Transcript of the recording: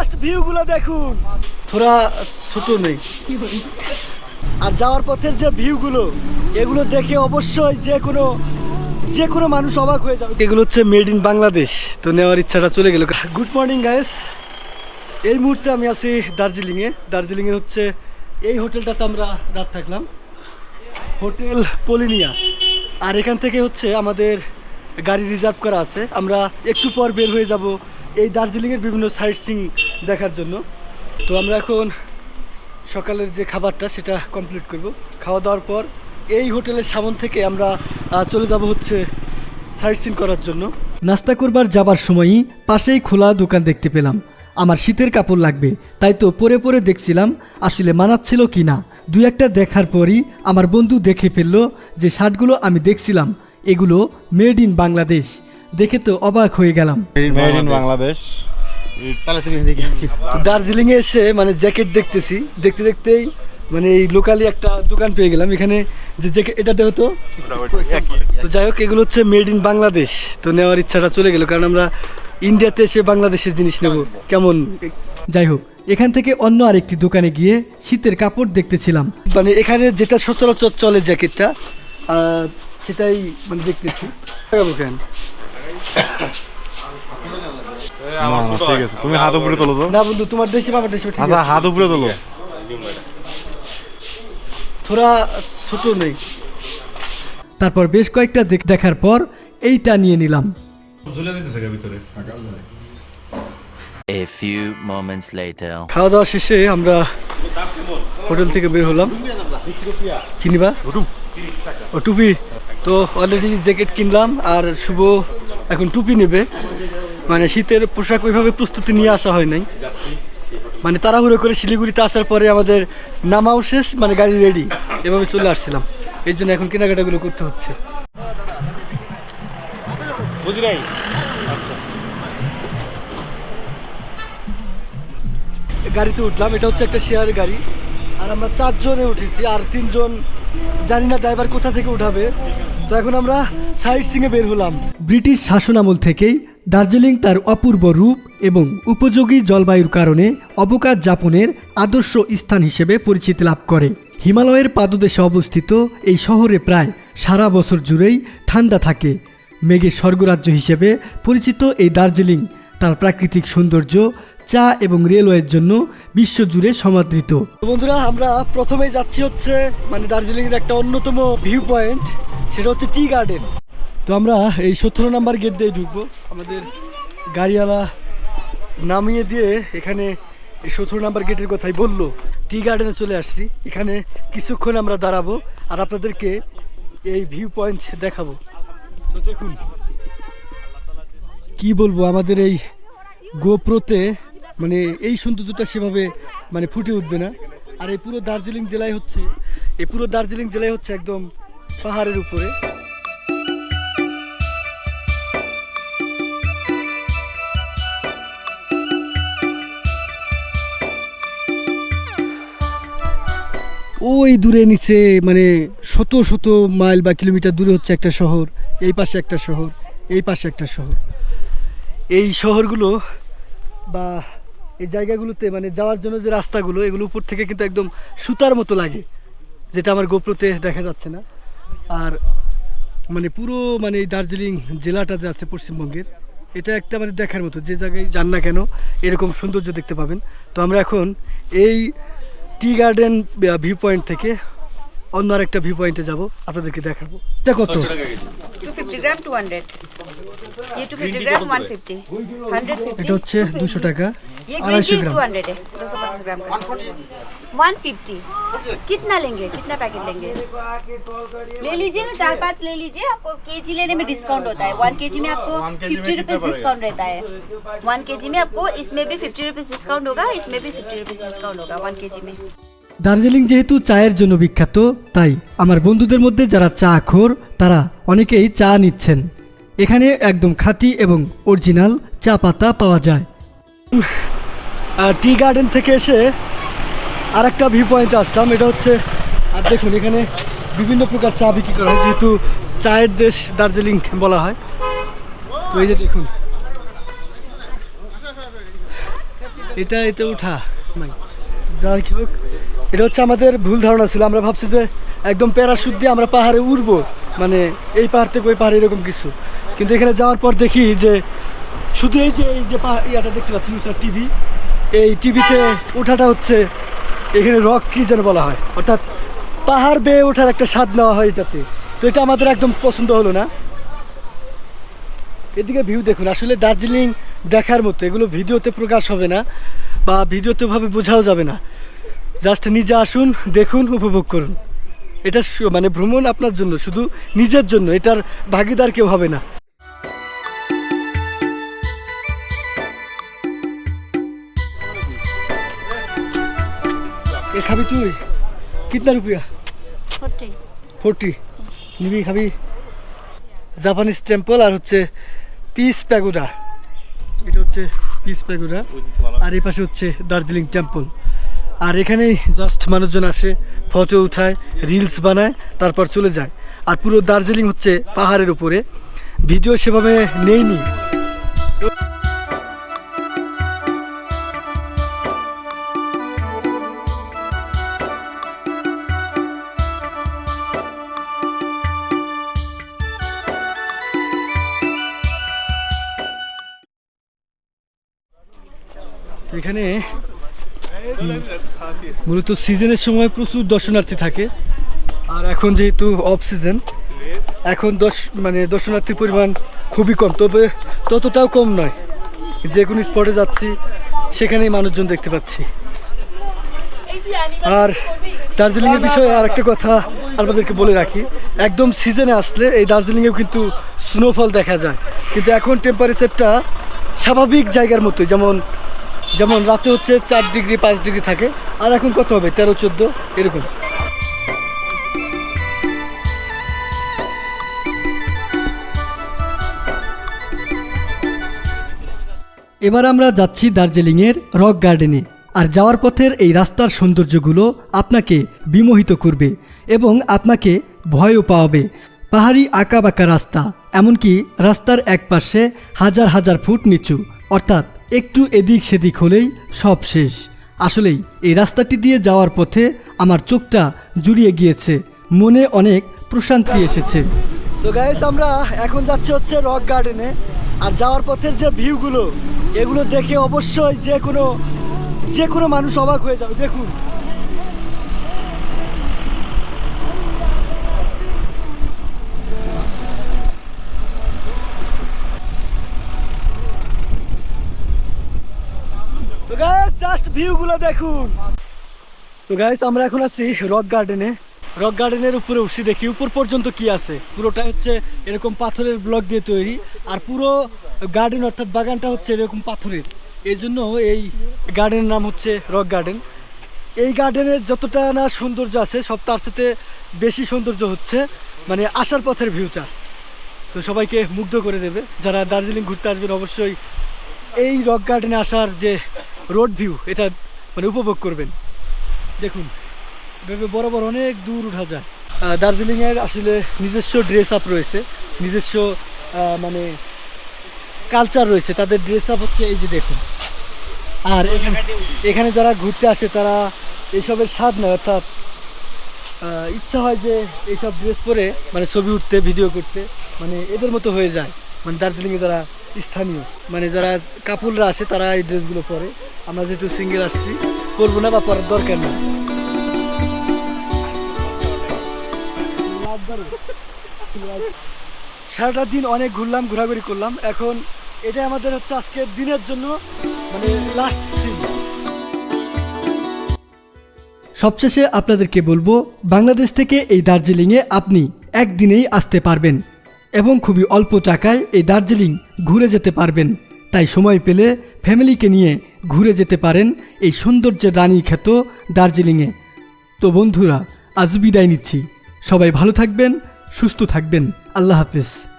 Just ভিউগুলো দেখুন। থোড়া ছোট নেই। আর যাওয়ার পথের যে ভিউগুলো এগুলো দেখে অবশ্যই যে কোনো যে কোনো মানুষ অবাক হয়ে যাবে। এগুলো হচ্ছে মেড ইন বাংলাদেশ তো নেওয়ার ইচ্ছাটা চলে গেল। গুড মর্নিং গাইস এই মুহূর্তে আমি আছি দার্জিলিংয়ে। দার্জিলিংয়ের হচ্ছে এই হোটেলটাতে আমরা রাত থাকলাম। হোটেল পলিনিয়া। আর এখান থেকে হচ্ছে আমাদের গাড়ি রিজার্ভ করা আছে। আমরা একটু পর বের হয়ে যাব এই দার্জিলিংয়ের বিভিন্ন সাইট সিং দেখার জন্য। তো আমরা এখন সকালের যে খাবারটা সেটা কমপ্লিট করব। খাওয়া দাওয়ার পর এই হোটেলের সামন থেকে আমরা চলে যাব হচ্ছে সাইট সিন করার জন্য। নাস্তা করবার যাবার সময়ই পাশেই খোলা দোকান দেখতে পেলাম। আমার শীতের কাপড় লাগবে তাই তো পরে পরে দেখছিলাম আসলে মানাচ্ছিল কি না। দুই একটা দেখার পরই আমার বন্ধু দেখে ফেলল যে শার্টগুলো আমি দেখছিলাম এগুলো মেড ইন বাংলাদেশ। দেখে তো অবাক হয়ে গেলাম। মেড ইন বাংলাদেশ তো দার্জিলিংয়ে এসে মানে জ্যাকেট দেখতেছি। দেখতে দেখতেই মানে এই লোকালি একটা দোকান পেয়ে গেলাম। এখানে যে জ্যাকেট এটাতে হতো তো যাই হোক এগুলো হচ্ছে মেড ইন বাংলাদেশ। তো নেওয়ার ইচ্ছাটা চলে গেল কারণ আমরা ইন্ডিয়াতে এসে বাংলাদেশের জিনিস নেব। কেমন? যাই হোক এখান থেকে অন্য আরেকটি দোকানে গিয়ে শীতের কাপড় দেখতেছিলাম। মানে এখানে যেটা সচরাচর চলে জ্যাকেটটা সেটাই মানে দেখতেছি। কেন? ঠিক আছে তুমি হাত উপরে তোলো তো। না বন্ধু তোমার দেশে বাবার দেশে ঠিক আচ্ছা আছে। হাত উপরে তোলো। থোড়া ছোট নেই। তারপর বেশ কয়েকটা দেখ- দেখার পর এইটা নিয়ে নিলাম। A few moments later. খাওয়া দাওয়া শেষে আমরা হোটেল থেকে বের হলাম। কিনবা ও টুপি তো অলরেডি জ্যাকেট কিনলাম আর শুভ এখন টুপি নেবে। মানে শীতের পোশাক ওইভাবে প্রস্তুতি নিয়ে আসা হয় নাই। মানে তাড়াহুড়ো করে শিলিগুড়িতে আসার পরে আমাদের নামাও শেষ মানে গাড়ি রেডি এভাবে চলে আসছিলাম। এই জন্য এখন কেনাকাটাগুলো করতে হচ্ছে। গাড়িতে উঠলাম। এটা হচ্ছে একটা শেয়ার গাড়ি। আর আমরা চারজনে উঠেছি, আর তিনজন জানি না ড্রাইভার কোথা থেকে উঠাবে। তো এখন আমরা সাইড সিংয়ে বের হলাম। ব্রিটিশ শাসনামল থেকেই দার্জিলিং তার অপূর্ব রূপ এবং উপযোগী জলবায়ুর কারণে অবকাশ যাপনের আদর্শ স্থান হিসেবে পরিচিতি লাভ করে। হিমালয়ের পাদদেশে অবস্থিত এই শহরে প্রায় সারা বছর জুড়েই ঠান্ডা থাকে। মেঘের স্বর্গরাজ্য হিসেবে পরিচিত এই দার্জিলিং তার প্রাকৃতিক সৌন্দর্য চা এবং রেলওয়ের জন্য বিশ্বজুড়ে সমাদৃত। বন্ধুরা আমরা প্রথমেই যাচ্ছি হচ্ছে মানে দার্জিলিংয়ের একটা অন্যতম ভিউ পয়েন্ট সেটা হচ্ছে টি গার্ডেন। তো আমরা এই সতেরো নাম্বার গেট দিয়ে ঢুকবো। আমাদের গাড়িওয়ালা নামিয়ে দিয়ে এখানে এই সতেরো নাম্বার গেটের কথাই বলল। টি গার্ডেনে চলে আসছি। এখানে কিছুক্ষণ আমরা দাঁড়াবো আর আপনাদেরকে এই ভিউ পয়েন্ট দেখাবো। তো দেখুন। কি বলব আমাদের এই গোপ্রোতে মানে এই সৌন্দর্যটা সেভাবে মানে ফুটে উঠবে না। আর এই পুরো দার্জিলিং জেলায় হচ্ছে এই পুরো দার্জিলিং জেলায় হচ্ছে একদম পাহাড়ের উপরে। ওই দূরে নিচে মানে শত শত মাইল বা কিলোমিটার দূরে হচ্ছে একটা শহর, এই পাশে একটা শহর, এই পাশে একটা শহর। এই শহরগুলো বা এই জায়গাগুলোতে মানে যাওয়ার জন্য যে রাস্তাগুলো, এগুলো উপর থেকে কিন্তু একদম সুতার মতো লাগে, যেটা আমার গোপ্রতে দেখা যাচ্ছে না। আর মানে পুরো মানে এই দার্জিলিং জেলাটা যে আছে পশ্চিমবঙ্গের, এটা একটা মানে দেখার মতো, যে জায়গায় যান না কেন, এরকম সৌন্দর্য দেখতে পাবেন। তো আমরা এখন এই টি গার্ডেন ভিউ পয়েন্ট থেকে অন্য আর একটা ভিউ পয়েন্টে যাব। আপনাদেরকে দেখাবো। এটা কত? 250 গ্রাম 200 এটা হচ্ছে 200 টাকা। ये ग्रीन আড়াইশো टी গ্রাম 200 है 250 ग्राम का 150 कितना लेंगे कितना पैकेट लेंगे ले लीजिए ना चार पांच ले लीजिए आपको केजी लेने में डिस्काउंट होता है वन केजी में आपको One kg में फिफ्टी कितना रुपीज पड़ेगा? डिस्काउंट रहता है वन केजी में आपको इसमें भी फिफ्टी रुपीज डिस्काउंट होगा इसमें भी फिफ्टी रुपीज डिस्काउंट होगा वन केजी में দার্জিলিং যেহেতু চায়ের জন্য বিখ্যাত তাই আমার বন্ধুদের মধ্যে যারা চা খোর তারা অনেকেই চা নিচ্ছেন এখানে একদম খাঁটি এবং অরিজিনাল চা পাতা পাওয়া যায় টি গার্ডেন থেকে এসে আর একটা ভিউ পয়েন্টে আসলাম। এটা হচ্ছে, আর দেখুন, এখানে বিভিন্ন প্রকার চা বিক্রি করা হয়, যেহেতু চায়ের দেশ দার্জিলিং বলা হয়। তো এই যে দেখুন, এটা উঠা। নাই যাই হোক, এটা হচ্ছে আমাদের ভুল ধারণা ছিল। আমরা ভাবছি যে একদম প্যারাশুট দিয়ে আমরা পাহাড়ে উঠবো মানে এই পাহাড় থেকে ওই পাহাড়ে এরকম কিছু। কিন্তু এখানে যাওয়ার পর দেখি যে, শুধু এই যে এই যে ইয়াটা দেখতে পাচ্ছি টিভি। এই টিভিতে ওঠাটা হচ্ছে এখানে রক কি যেন বলা হয়। অর্থাৎ পাহাড় বেয়ে ওঠার একটা স্বাদ নেওয়া হয় এটাতে। তো এটা আমাদের একদম পছন্দ হলো না। এদিকে ভিউ দেখুন, আসলে দার্জিলিং দেখার মতো, এগুলো ভিডিওতে প্রকাশ হবে না বা ভিডিওতে ভাবে বোঝাও যাবে না। জাস্ট নিজে আসুন, দেখুন, উপভোগ করুন। এটা মানে ভ্রমণ আপনার জন্য, শুধু নিজের জন্য, এটার ভাগিদার কেউ হবে না। এ খাবি তুই? কিতনা রুপিয়া? ফোরটি। নিবি খাবি। জাপানিজ টেম্পল আর হচ্ছে পিস প্যাগোডা এটা হচ্ছে পিস প্যাগোডা আর এই পাশে হচ্ছে দার্জিলিং টেম্পল আর এখানেই জাস্ট মানুষজন আসে ফটো উঠায় রিলস বানায় তারপর চলে যায়। আর পুরো দার্জিলিং হচ্ছে পাহাড়ের উপরে। ভিডিও সেভাবে নেইনি। তো এখানে মূলত সিজনের সময় প্রচুর দর্শনার্থী থাকে। আর এখন যেহেতু অফ সিজন এখন দশ মানে দর্শনার্থীর পরিমাণ খুবই কম। তবে ততটাও কম নয়। যে কোনো স্পটে যাচ্ছি, সেখানেই মানুষজন দেখতে পাচ্ছি। আর দার্জিলিংয়ের বিষয়ে আর একটা কথা আপনাদেরকে বলে রাখি। একদম সিজনে আসলে এই দার্জিলিংয়েও কিন্তু স্নোফল দেখা যায়। কিন্তু এখন টেম্পারেচারটা স্বাভাবিক জায়গার মতোই। যেমন যেমন রাতে হচ্ছে চার ডিগ্রি, পাঁচ ডিগ্রি থাকে। আর এখন কত হবে? তেরো, চোদ্দ? এরকম। এবার আমরা যাচ্ছি দার্জিলিংয়ের রক গার্ডেনে, আর যাওয়ার পথের এই রাস্তার সৌন্দর্যগুলো আপনাকে বিমোহিত করবে এবং আপনাকে ভয়ও পাওয়াবে। পাহাড়ি আঁকাবাঁকা রাস্তা, এমনকি রাস্তার একপাশে হাজার হাজার ফুট নিচু, অর্থাৎ একটু এদিক সেদিক হলেই সব শেষ। আসলেই এই রাস্তাটি দিয়ে যাওয়ার পথে আমার চোখটা জুড়িয়ে গিয়েছে, মনে অনেক প্রশান্তি এসেছে। তো গাইস আমরা এখন যাচ্ছি হচ্ছে রক গার্ডেনে আর যাওয়ার পথের যে ভিউগুলো এগুলো দেখে অবশ্যই যে কোনো যে কোনো মানুষ অবাক হয়ে যাবে। দেখুন তো গাইস জাস্ট ভিউগুলো দেখুন। তো গাইস আমরা এখন আছি রক গার্ডেনে। রক গার্ডেনের উপরে উঠছি দেখি, উপর পর্যন্ত কি আছে? পুরোটা হচ্ছে এরকম পাথরের ব্লক দিয়ে তৈরি, আর পুরো গার্ডেন অর্থাৎ বাগানটা হচ্ছে এরকম পাথরের। এই জন্য এই গার্ডেনের নাম হচ্ছে রক গার্ডেন। এই গার্ডেনের যতটা না সৌন্দর্য আছে, সব তার সাথে বেশি সৌন্দর্য হচ্ছে মানে আসার পথের ভিউটা তো সবাইকে মুগ্ধ করে দেবে। যারা দার্জিলিং ঘুরতে আসবেন, অবশ্যই এই রক গার্ডেনে আসার যে রোড ভিউ এটা মানে উপভোগ করবেন। দেখুন, এভাবে বড় বড় অনেক দূর উঠা যায়। দার্জিলিংয়ের আসলে নিজস্ব ড্রেস আপ রয়েছে, নিজস্ব মানে কালচার রয়েছে। তাদের ড্রেস আপ হচ্ছে এই যে দেখুন। আর এখানে এখানে যারা ঘুরতে আসে, তারা এইসবের স্বাদ নেয়, অর্থাৎ ইচ্ছা হয় যে এইসব ড্রেস পরে মানে ছবি উঠতে ভিডিও করতে মানে এদের মতো হয়ে যায়। মানে দার্জিলিংয়ে যারা স্থানীয়। মানে যারা কাপুলরা আসে তারা এই ড্রেসগুলো পরে। আমরা যেহেতু সিঙ্গেল আসছি, পরবো না বা পরার দরকার নেই। সারাটা দিন অনেক ঘুরলাম, ঘোরাঘুরি করলাম। এখন এটা আমাদের হচ্ছে আজকের দিনের জন্য মানে লাস্ট সিন সবশেষে আপনাদেরকে বলব, বাংলাদেশ থেকে এই দার্জিলিংয়ে আপনি একদিনেই আসতে পারবেন। এবং খুবই অল্প টাকায় এই দার্জিলিং ঘুরে যেতে পারবেন। তাই সময় পেলে ফ্যামিলিকে নিয়ে ঘুরে যেতে পারেন এই সৌন্দর্যের রানী খ্যাত দার্জিলিংয়ে। তো বন্ধুরা, আজ বিদায় নিচ্ছি। সবাই ভালো থাকবেন, সুস্থ থাকবেন। আল্লাহ হাফিজ।